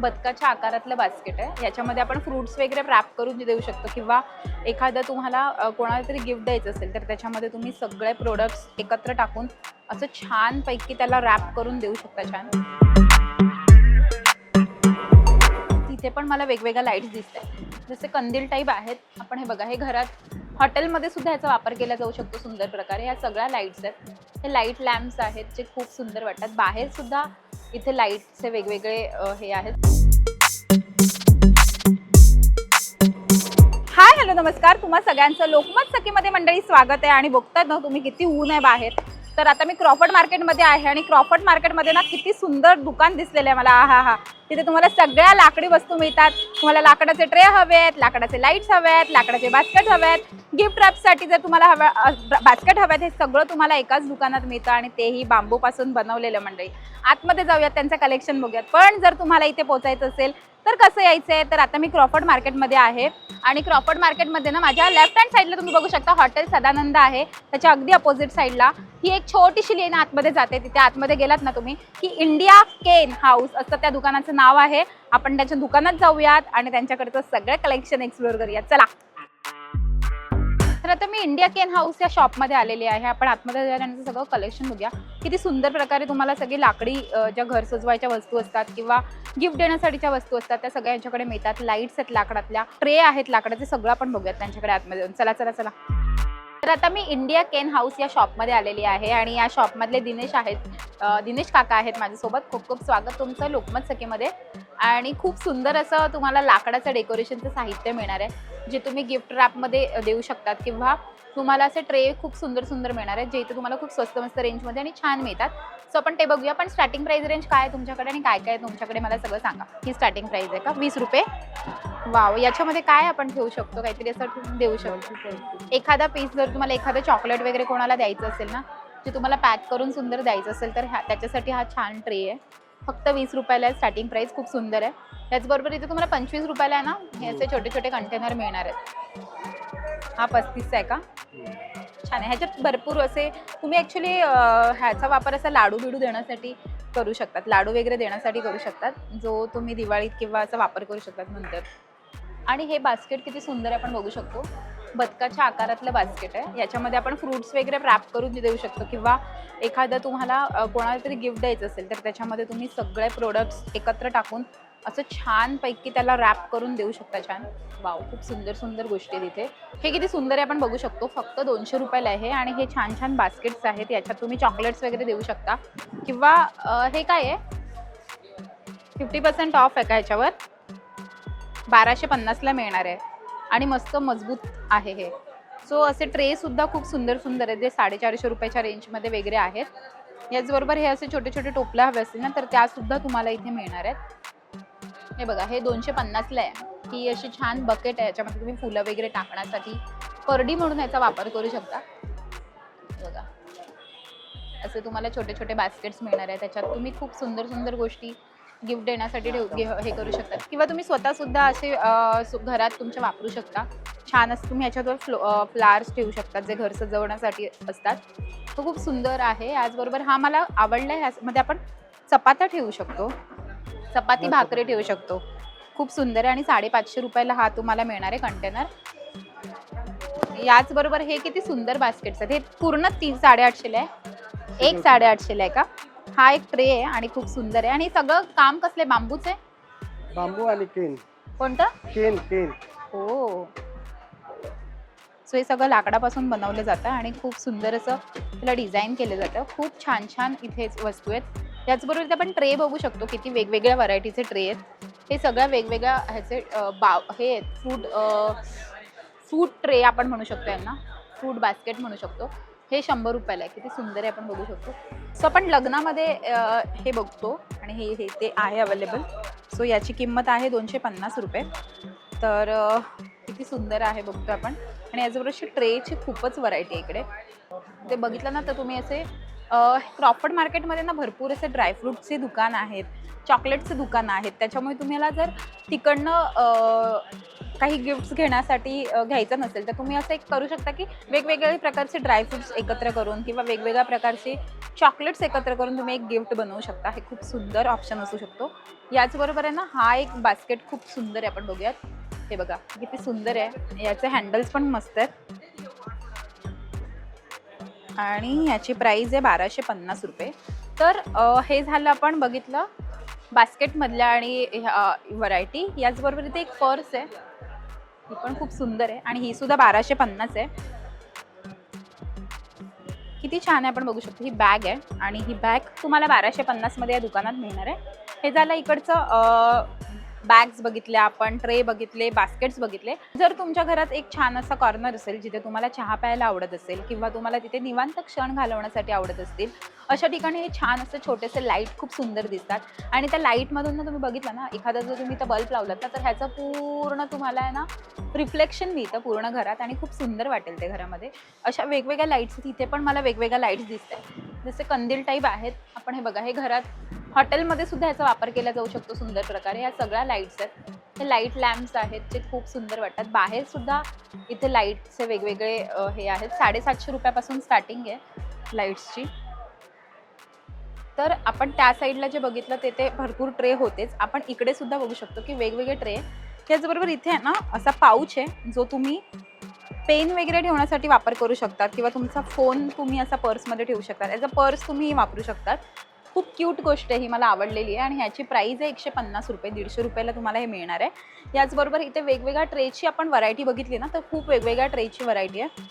बदकाच्या आकारातलं basket आहे. याच्यामध्ये आपण फ्रुट्स वगैरे रॅप करून देऊ शकतो किंवा एखादं तुम्हाला कोणाला तरी गिफ्ट द्यायचं असेल तर त्याच्यामध्ये तुम्ही सगळे प्रोडक्ट्स एकत्र टाकून असं छानपैकी त्याला रॅप करून देऊ शकता छान. तिथे पण मला वेगवेगळ्या लाईट्स दिसत आहेत जसे कंदील टाईप आहेत. आपण हे बघा हे घरात हॉटेलमध्ये सुद्धा याचा वापर केला जाऊ शकतो सुंदर प्रकारे. ह्या सगळ्या लाईट्स आहेत. हे लाइट लॅम्प्स आहेत जे खूप सुंदर वाटतात. बाहेर सुद्धा इथे लाईटचे वेगवेगळे हे आहेत. हाय हॅलो नमस्कार. तुम्हा सगळ्यांचं लोकमत सखीमध्ये मंडळी स्वागत आहे आणि बघतात ना तुम्ही किती ऊन आहे बाहेर. तर आता मी क्रॉफर्ड मार्केटमध्ये आहे आणि क्रॉफर्ड मार्केटमध्ये ना किती सुंदर दुकान दिसलेलं आहे मला. हा हा तिथे तुम्हाला सगळ्या लाकडी वस्तू मिळतात. तुम्हाला लाकडाचे ट्रे हवे आहेत लाकडाचे लाईट्स हवे आहेत लाकडाचे बास्केट हवे आहेत गिफ्ट रॅपसाठी जर तुम्हाला हव्या बास्केट हवे आहेत हे सगळं तुम्हाला एकाच दुकानात मिळतं आणि तेही बांबूपासून बनवलेलं मंडळी. आतमध्ये जाऊयात त्यांचं कलेक्शन बघूयात. पण जर तुम्हाला इथे पोचायचं असेल तर कसं यायचं आहे तर आता मी क्रॉफर्ड मार्केटमध्ये आहे आणि क्रॉफर्ड मार्केटमध्ये ना माझ्या लेफ्ट हँड साईडला तुम्ही बघू शकता हॉटेल सदानंद आहे. त्याच्या अगदी अपोजिट साईडला ही एक छोटीशी लेन आतमध्ये जाते तिथे आतमध्ये गेलात ना तुम्ही. की इंडिया केन हाऊस असं त्या दुकानाचं नाव आहे. आपण त्याच्या दुकानात जाऊयात आणि त्यांच्याकडचं सगळं कलेक्शन एक्सप्लोर करूयात. चला. तर आता मी इंडिया केन हाऊस या शॉपमध्ये आलेली आहे. आपण आतमध्ये जाऊया त्यांचं सगळं कलेक्शन बघूया. किती सुंदर प्रकारे तुम्हाला सगळी लाकडी ज्या घर सजवायच्या वस्तू असतात किंवा गिफ्ट देण्यासाठीच्या वस्तू असतात त्या सगळ्या यांच्याकडे मिळतात. लाईट्स आहेत लाकडातल्या ट्रे आहेत लाकडाचे सगळं आपण बघूयात त्यांच्याकडे आतमध्ये चला चला चला. तर आता मी इंडिया केन हाऊस या शॉपमध्ये आलेली आहे आणि या शॉपमधले दिनेश आहेत दिनेश काका आहेत माझ्यासोबत. खूप खूप स्वागत तुमचं लोकमत सखीमध्ये. आणि खूप सुंदर असं तुम्हाला लाकडाचं डेकोरेशनचं साहित्य मिळणार आहे. जे तुम्ही गिफ्ट रॅपमध्ये देऊ शकतात किंवा तुम्हाला असे ट्रे खूप सुंदर सुंदर मिळणार आहेत जे इथे तुम्हाला खूप स्वस्त मस्त रेंजमध्ये आणि छान मिळतात. सो आपण ते बघूया. पण स्टार्टिंग प्राइस रेंज काय आहे तुमच्याकडे आणि काय काय आहे तुमच्याकडे मला सगळं सांगा. ही स्टार्टिंग प्राइस आहे का? वीस रुपये. वाव याच्यामध्ये काय आपण ठेवू शकतो? काहीतरी असं देऊ शकतो. एखादा पीस जर तुम्हाला एखादं चॉकलेट वगैरे कोणाला द्यायचं असेल ना जे तुम्हाला पॅक करून सुंदर द्यायचं असेल तर ह्या त्याच्यासाठी हा छान ट्रे आहे. फक्त वीस रुपयाला आहे. स्टार्टिंग प्राइस खूप सुंदर आहे. त्याचबरोबर इथे तुम्हाला पंचवीस रुपयाला आहे ना हे असे छोटे छोटे कंटेनर मिळणार आहेत. हा पस्तीसचा आहे का? छान आहे. ह्याच्यात भरपूर असे तुम्ही ॲक्च्युली ह्याचा वापर असा लाडू बिडू देण्यासाठी करू शकतात. लाडू वगैरे देण्यासाठी करू शकतात. जो तुम्ही दिवाळीत किंवा असा वापर करू शकतात नंतर आणि हे बास्केट किती सुंदर आहे आपण बघू शकतो. बदकाच्या आकारातलं बास्केट आहे. याच्यामध्ये आपण फ्रुट्स वगैरे रॅप करून देऊ शकतो किंवा एखादं तुम्हाला कोणाला तरी गिफ्ट द्यायचं असेल तर त्याच्यामध्ये तुम्ही सगळे प्रोडक्ट्स एकत्र टाकून असं छानपैकी त्याला रॅप करून देऊ शकता छान. वाव खूप सुंदर सुंदर गोष्टी तिथे हे किती सुंदर आहे आपण बघू शकतो. फक्त दोनशे रुपयाला आहे आणि हे छान छान बास्केट्स आहेत. याच्यात तुम्ही चॉकलेट्स वगैरे देऊ शकता. किंवा हे काय आहे? फिफ्टी पर्सेंट ऑफ आहे का ह्याच्यावर? बाराशे पन्नासला मिळणार आहे. आणि मस्त मजबूत आहे हे. सो असे ट्रे सुद्धा खूप सुंदर सुंदर आहेत. जे साडेचारशे रुपयाच्या रेंजमध्ये वगैरे आहेत. याचबरोबर हे असे छोटे छोटे टोपल्या हवे असतील ना तर त्या सुद्धा तुम्हाला इथे मिळणार आहेत. हे बघा हे दोनशे पन्नासला आहे. ही अशी छान बकेट आहे. याच्यामध्ये तुम्ही फुलं वगैरे टाकण्यासाठी करडी म्हणून याचा वापर करू शकता. बघा. असे तुम्हाला छोटे छोटे बास्केट्स मिळणार आहे त्याच्यात तुम्ही खूप सुंदर सुंदर गोष्टी गिफ्ट देण्यासाठी ठेव घे- हे करू शकता किंवा तुम्ही स्वतः सुद्धा असे अ, सु- घरात तुमच्या वापरू शकता. छान असं तुम्ही ह्याच्यावर फ्लो फ्लावर्स ठेवू शकतात जे घर सजवण्यासाठी असतात. तो खूप सुंदर आहे. याचबरोबर हा मला आवडला आहे. ह्यामध्ये आपण चपात्या ठेवू शकतो. चपाती भाकरी ठेवू शकतो. खूप सुंदर आहे आणि साडेपाचशे रुपयाला हा तुम्हाला मिळणार आहे कंटेनर. याचबरोबर हे किती सुंदर बास्केट्स आहेत. हे पूर्ण तीन साडेआठशेला आहे. एक साडेआठशेला आहे का? हा एक ट्रे आहे आणि खूप सुंदर आहे. आणि सगळं काम कसले? बांबूच आहे? बांबू आणि केन. कोणतं? केन केन. हो. सो हे सगळं लाकडापासून बनवलं जातं आणि खूप सुंदर असं त्याला डिझाईन केलं जातं. खूप छान छान इथे वस्तू आहेत. त्याचबरोबर इथे आपण ट्रे बघू शकतो किती वेगवेगळ्या व्हरायटीचे ट्रे आहेत. हे सगळ्या वेगवेगळ्या ह्याचे अं, बाव हे आहेत. फ्रूट फ्रूट ट्रे आपण म्हणू शकतो यांना. फ्रूट बास्केट म्हणू शकतो. हे शंभर रुपयाला आहे किती सुंदर आहे आपण बघू शकतो. सो आपण लग्नामध्ये हे बघतो आणि हे हे ते आहे अवेलेबल सो याची किंमत आहे दोनशे पन्नास रुपये. तर किती सुंदर आहे बघतो आपण. आणि याचबरोबर ट्रेची खूपच व्हरायटी आहे इकडे. ते बघितलं ना तर तुम्ही असे क्रॉफर्ड मार्केटमध्ये ना भरपूर असे ड्रायफ्रूटचे दुकान आहेत चॉकलेटचे दुकान आहेत. त्याच्यामुळे तुम्हाला जर तिकडनं काही गिफ्ट्स घेण्यासाठी घ्यायचं नसेल तर तुम्ही असं एक करू शकता की वेगवेगळे प्रकारचे ड्रायफ्रुट्स एकत्र करून किंवा वेगवेगळ्या प्रकारचे चॉकलेट्स एकत्र करून तुम्ही एक गिफ्ट बनवू शकता. हे खूप सुंदर ऑप्शन असू शकतो. याचबरोबर आहे ना हा एक बास्केट खूप सुंदर आहे आपण बघूयात. हे बघा किती सुंदर आहे. याचे हँडल्स पण मस्त आहेत. आणि याची प्राईज आहे बाराशे पन्नास रुपये. तर हे झालं आपण बघितलं बास्केटमधल्या आणि व्हरायटी याचबरोबर इथे एक पर्स आहे. ही पण खूप सुंदर आहे आणि ही सुद्धा बाराशे पन्नास आहे. किती छान आहे आपण बघू शकतो ही बॅग आहे आणि ही बॅग तुम्हाला बाराशे पन्नासमध्ये या दुकानात मिळणार आहे. हे झालं इकडचं बॅग्स बघितल्या आपण ट्रे बघितले बास्केट्स बघितले. जर तुमच्या घरात एक छान असा कॉर्नर असेल जिथे तुम्हाला चहा प्यायला आवडत असेल किंवा तुम्हाला तिथे निवांत क्षण घालवण्यासाठी आवडत असतील अशा ठिकाणी हे छान असं छोटेसे लाइट खूप सुंदर दिसतात. आणि त्या लाईटमधून ना तुम्ही बघितलं ना एखादा जर तुम्ही तर बल्ब लावलात ना तर ह्याचं पूर्ण तुम्हाला आहे ना रिफ्लेक्शन मिळतं पूर्ण घरात आणि खूप सुंदर वाटेल ते घरामध्ये. अशा वेगवेगळ्या लाईट्स तिथे पण मला वेगवेगळ्या लाईट्स दिसत आहेत जसे कंदील टाईप आहेत आपण हे बघा हे घरात हॉटेलमध्ये सुद्धा याचा वापर केला जाऊ शकतो सुंदर प्रकारे. या सगळ्या लाईट्स आहेत. हे लाइट लॅम्प्स आहेत ते खूप सुंदर वाटतात. बाहेर सुद्धा इथे लाईटचे वेगवेगळे हे आहेत. साडेसातशे रुपयापासून स्टार्टिंग आहे लाईट्सची तर आपण त्या साईडला जे बघितलं ते भरपूर ट्रे होतेच. आपण इकडे सुद्धा बघू शकतो की वेगवेगळे ट्रे त्याचबरोबर इथे आहे ना असा पाऊच आहे जो तुम्ही पेन वगैरे ठेवण्यासाठी वापर करू शकतात किंवा तुमचा फोन तुम्ही असा पर्समध्ये ठेवू शकता ॲज अ पर्स तुम्ही वापरू शकतात. खूप क्यूट गोष्ट आहे ही मला आवडलेली आहे आणि ह्याची प्राईज आहे एकशे पन्नास रुपये दीडशे रुपयाला तुम्हाला हे मिळणार आहे. याचबरोबर इथे वेगवेगळ्या ट्रेची आपण व्हरायटी बघितली ना तर खूप वेगवेगळ्या ट्रेची व्हरायटी आहे.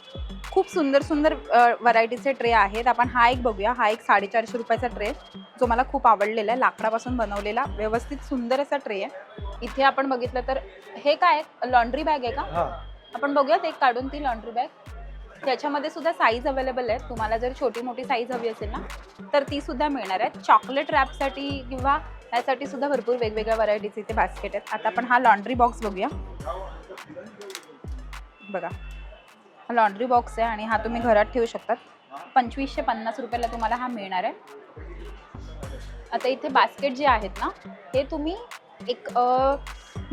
खूप सुंदर सुंदर व्हरायटीचे ट्रे आहेत. आपण हा एक बघूया हा एक साडेचारशे रुपयाचा ट्रे जो मला खूप आवडलेला आहे लाकडापासून बनवलेला व्यवस्थित सुंदर असा ट्रे आहे. इथे आपण बघितलं तर हे काय लॉन्ड्री बॅग आहे का? हा. आपण बघूयात एक काढून ती लॉन्ड्री बॅग त्याच्यामध्ये सुद्धा साईज अवेलेबल आहेत. तुम्हाला जर छोटी मोठी साईज हवी असेल ना तर ती सुद्धा मिळणार आहे चॉकलेट रॅपसाठी किंवा ह्यासाठी सुद्धा भरपूर वेगवेगळ्या व्हरायटीचे इथे बास्केट आहेत. आता आपण हा लॉन्ड्री बॉक्स बघूया. बघा. हा लॉन्ड्री बॉक्स आहे आणि हा तुम्ही घरात ठेवू शकतात. पंचवीसशे पन्नास रुपयाला तुम्हाला हा मिळणार आहे. आता इथे बास्केट जे आहेत ना हे तुम्ही एक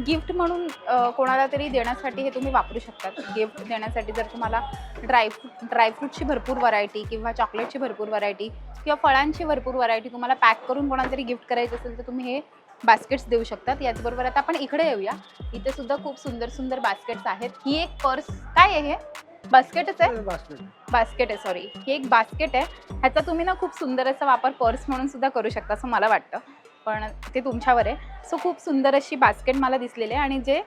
गिफ्ट म्हणून कोणाला तरी देण्यासाठी हे तुम्ही वापरू शकतात गिफ्ट देण्यासाठी जर तुम्हाला ड्रायफ्रूट ड्रायफ्रूटची भरपूर व्हरायटी किंवा चॉकलेटची भरपूर व्हरायटी किंवा फळांची भरपूर व्हरायटी तुम्हाला पॅक करून कोणाला तरी गिफ्ट करायचं असेल तर तुम्ही हे बास्केट्स देऊ शकतात. याचबरोबर आता आपण इकडे येऊया. इथे सुद्धा खूप सुंदर सुंदर बास्केट्स आहेत. ही एक पर्स काय आहे हे? बास्केटच आहे? बास्केट. आहे सॉरी ही एक बास्केट आहे. ह्याचा तुम्ही ना खूप सुंदर असा वापर पर्स म्हणून सुद्धा करू शकता असं मला वाटतं. पण ते तुमच्यावर आहे. सो खूप सुंदर अशी बास्केट मला दिसलेली आहे आणि जे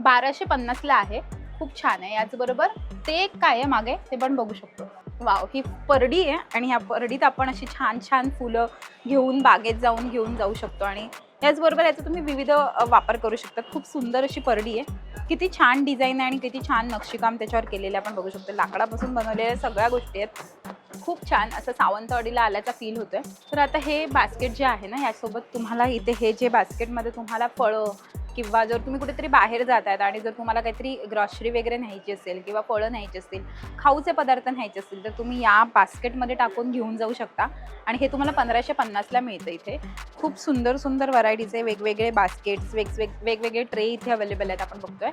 बाराशे पन्नासला आहे खूप छान आहे. याचबरोबर ते एक काय आहे मागे ते पण बघू शकतो. वाव ही परडी आहे आणि ह्या परडीत आपण अशी छान छान फुलं घेऊन बागेत जाऊन घेऊन जाऊ शकतो. आणि याचबरोबर याचा तुम्ही विविध वापर करू शकता. खूप सुंदर अशी परडी आहे. किती छान डिझाईन आहे आणि किती छान नक्षीकाम त्याच्यावर केलेलं आपण बघू शकतो. लाकडापासून बनवलेल्या सगळ्या गोष्टी आहेत. खूप छान असं सावंतवाडीला आल्याचा फील होतोय. तर आता हे बास्केट जे आहे ना यासोबत तुम्हाला इथे हे जे बास्केटमध्ये तुम्हाला फळं किंवा जर तुम्ही कुठेतरी बाहेर जात आहेत आणि जर तुम्हाला काहीतरी ग्रॉसरी वगैरे न्यायची असेल किंवा फळं न्यायची असतील खाऊचे पदार्थ न्यायचे असतील तर तुम्ही या बास्केटमध्ये टाकून घेऊन जाऊ शकता. आणि हे तुम्हाला पंधराशे पन्नासला मिळतं इथे. खूप सुंदर सुंदर व्हरायटीचे वेगवेगळे बास्केट्स वेग वेगवेगळे ट्रे इथे अवेलेबल आहेत आपण बघतोय.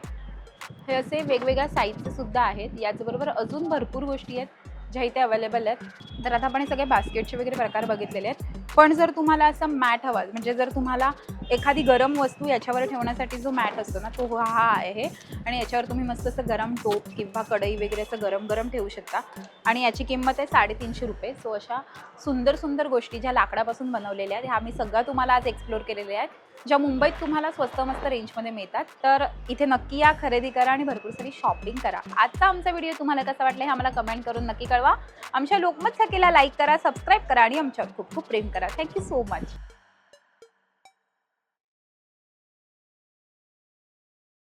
हे असे वेगवेगळ्या साईजचे सुद्धा आहेत. याचबरोबर अजून भरपूर गोष्टी आहेत. ज्या इथे अवेलेबल आहेत. तर आता आपण हे सगळे बास्केटचे वगैरे प्रकार बघितलेले आहेत. पण जर तुम्हाला असं मॅट हवा म्हणजे जर तुम्हाला एखादी गरम वस्तू याच्यावर ठेवण्यासाठी जो मॅट असतो ना तो हा आहे आणि याच्यावर तुम्ही मस्त असं गरम टोप किंवा कढई वगैरे असं गरम गरम ठेवू शकता. आणि याची किंमत आहे साडेतीनशे रुपये. सो अशा सुंदर सुंदर गोष्टी ज्या लाकडापासून बनवलेल्या आहेत ह्या मी सगळ्या तुम्हाला आज एक्सप्लोर केलेल्या आहेत. ज्या मुंबईत तुम्हाला स्वस्त मस्त रेंजमध्ये मिळतात तर इथे नक्की या खरेदी करा आणि भरपूर सारी शॉपिंग करा. आजचा आमचा व्हिडिओ तुम्हाला कसा वाटला हे आम्हाला कमेंट करून नक्की कळवा. आमच्या लोकमत सखीला लाईक करा सबस्क्राईब करा आणि आमच्यावर खूप खूप प्रेम करा. Thank you so much